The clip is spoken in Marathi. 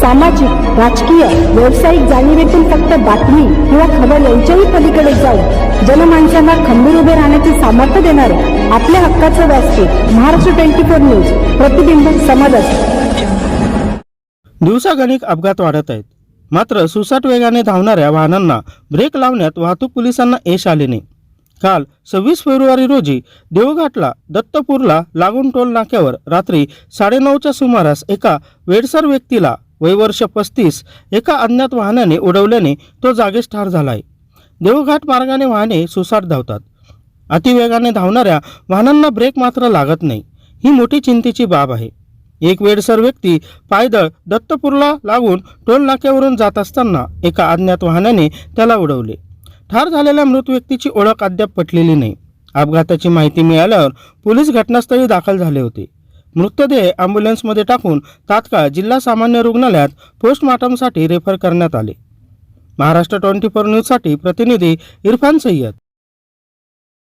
सामाजिक राजकीय व्यावसायिक जाणीवेतून फक्त बातमी किंवा खबर यांच्याही पलीकडे जाऊन जनमानसांना खंबीर उभे राहण्याचे सामर्थ्य देणारे आपल्या हक्काचं व्यासपीठ महाराष्ट्र ट्वेंटी फोर न्यूज प्रतिबिंब समाजाचे. दिवसागणिक अपघात वाढत आहेत. मात्र सुसाट वेगाने धावणाऱ्या वाहनांना ब्रेक लावण्यात वाहतूक पोलिसांना यश आले नाही. काल सव्वीस फेब्रुवारी रोजी देवघाटला दत्तपूरला लागून टोल नाक्यावर रात्री साडेनऊच्या सुमारास एका वेडसर व्यक्तीला वयवर्ष पस्तीस एका अज्ञात वाहनाने उडवल्याने तो जागीच ठार झाला आहे देवघाट मार्गाने वाहने सुसाट धावतात. अतिवेगाने धावणाऱ्या वाहनांना ब्रेक मात्र लागत नाही. ही मोठी चिंतेची बाब आहे. एक वेडसर व्यक्ती पायदळ दत्तपूरला लागून टोल नाक्यावरून जात असताना एका अज्ञात वाहनाने त्याला उडवले. ठार झालेल्या मृत व्यक्तीची ओळख अद्याप पटलेली नाही. अपघाताची माहिती मिळाल्यावर पोलीस घटनास्थळी दाखल झाले होते. मृतदेह ॲम्ब्युलन्समध्ये टाकून तात्काळ जिल्हा सामान्य रुग्णालयात पोस्टमॉर्टमसाठी रेफर करण्यात आले. महाराष्ट्र ट्वेंटी फोर न्यूजसाठी प्रतिनिधी इरफान सय्यद.